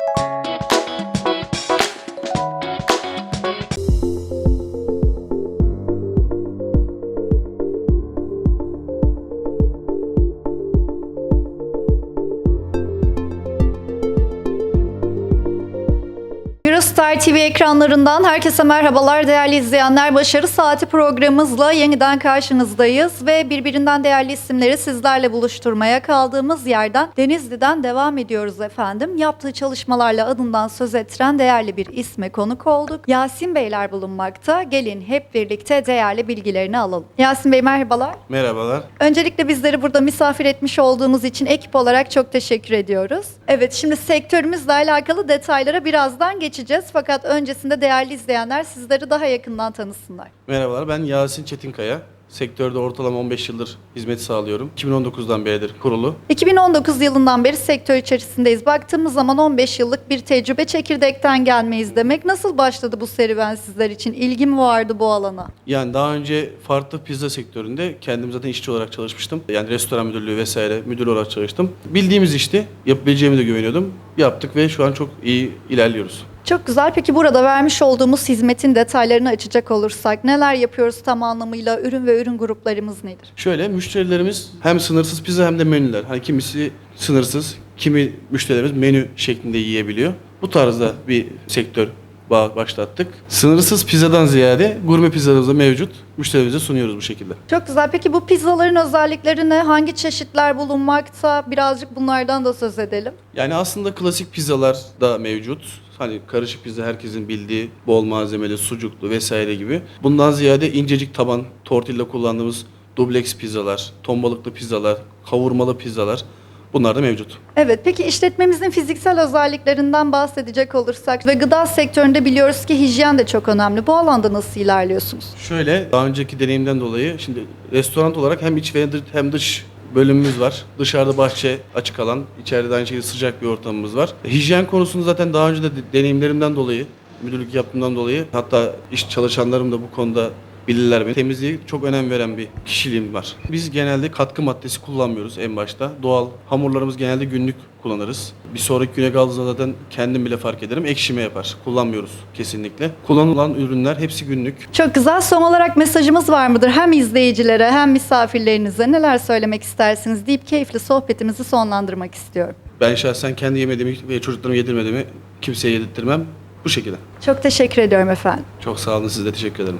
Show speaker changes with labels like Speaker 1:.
Speaker 1: you Eurostar TV ekranlarından herkese merhabalar değerli izleyenler. Başarı Saati programımızla yeniden karşınızdayız ve birbirinden değerli isimleri sizlerle buluşturmaya kaldığımız yerden Denizli'den devam ediyoruz efendim. Yaptığı çalışmalarla adından söz ettiren değerli bir isme konuk olduk. Yasin Beyler bulunmakta. Gelin hep birlikte değerli bilgilerini alalım. Yasin Bey merhabalar.
Speaker 2: Merhabalar.
Speaker 1: Öncelikle bizleri burada misafir etmiş olduğunuz için ekip olarak çok teşekkür ediyoruz. Evet şimdi sektörümüzle alakalı detaylara birazdan geçeceğiz. Fakat öncesinde değerli izleyenler sizleri daha yakından tanısınlar.
Speaker 2: Merhabalar. Ben Yasin Çetinkaya. Sektörde ortalama 15 yıldır hizmet sağlıyorum. 2019'dan beridir kurulu.
Speaker 1: 2019 yılından beri sektör içerisindeyiz. Baktığımız zaman 15 yıllık bir tecrübe çekirdekten gelmeyiz demek. Nasıl başladı bu serüven sizler için? İlgi mi vardı bu alana?
Speaker 2: Yani daha önce farklı pizza sektöründe kendim zaten işçi olarak çalışmıştım. Yani restoran müdürlüğü vesaire müdür olarak çalıştım. Bildiğimiz işti. Yapabileceğime de güveniyordum. Yaptık ve şu an çok iyi ilerliyoruz.
Speaker 1: Çok güzel. Peki burada vermiş olduğumuz hizmetin detaylarını açacak olursak neler yapıyoruz tam anlamıyla? Ürün ve ürün gruplarımız nedir?
Speaker 2: Şöyle müşterilerimiz hem sınırsız pizza hem de menüler. Hani kimisi sınırsız, kimi müşterilerimiz menü şeklinde yiyebiliyor. Bu tarzda bir sektör başlattık. Sınırsız pizzadan ziyade gurme pizzalarımız da mevcut. Müşterimize sunuyoruz bu şekilde.
Speaker 1: Çok güzel. Peki bu pizzaların özellikleri ne? Hangi çeşitler bulunmakta? Birazcık bunlardan da söz edelim.
Speaker 2: Yani aslında klasik pizzalar da mevcut. Hani karışık pizza herkesin bildiği bol malzemeli, sucuklu vesaire gibi. Bundan ziyade incecik taban, tortilla kullandığımız dubleks pizzalar, ton balıklı pizzalar, kavurmalı pizzalar bunlar da mevcut.
Speaker 1: Evet, peki işletmemizin fiziksel özelliklerinden bahsedecek olursak ve gıda sektöründe biliyoruz ki hijyen de çok önemli. Bu alanda nasıl ilerliyorsunuz?
Speaker 2: Şöyle daha önceki deneyimden dolayı şimdi restoran olarak hem iç ve hem dış bölümümüz var. Dışarıda bahçe açık alan, içeride de aynı şekilde sıcak bir ortamımız var. Hijyen konusunda zaten daha önce de- deneyimlerimden dolayı, müdürlük yaptığımdan dolayı hatta iş çalışanlarım da bu konuda bilirler beni. Temizliğe çok önem veren bir kişiliğim var. Biz genelde katkı maddesi kullanmıyoruz en başta. Doğal hamurlarımız genelde günlük kullanırız. Bir sonraki güne kaldığında zaten kendim bile fark ederim. Ekşime yapar. Kullanmıyoruz kesinlikle. Kullanılan ürünler hepsi günlük.
Speaker 1: Çok güzel. Son olarak mesajımız var mıdır? Hem izleyicilere hem misafirlerinize neler söylemek istersiniz deyip keyifli sohbetimizi sonlandırmak istiyorum.
Speaker 2: Ben şahsen kendi yemediğimi ve çocuklarıma yedirmediğimi kimseye yedirtmem. Bu şekilde.
Speaker 1: Çok teşekkür ediyorum efendim.
Speaker 2: Çok sağ olun size de teşekkür ederim.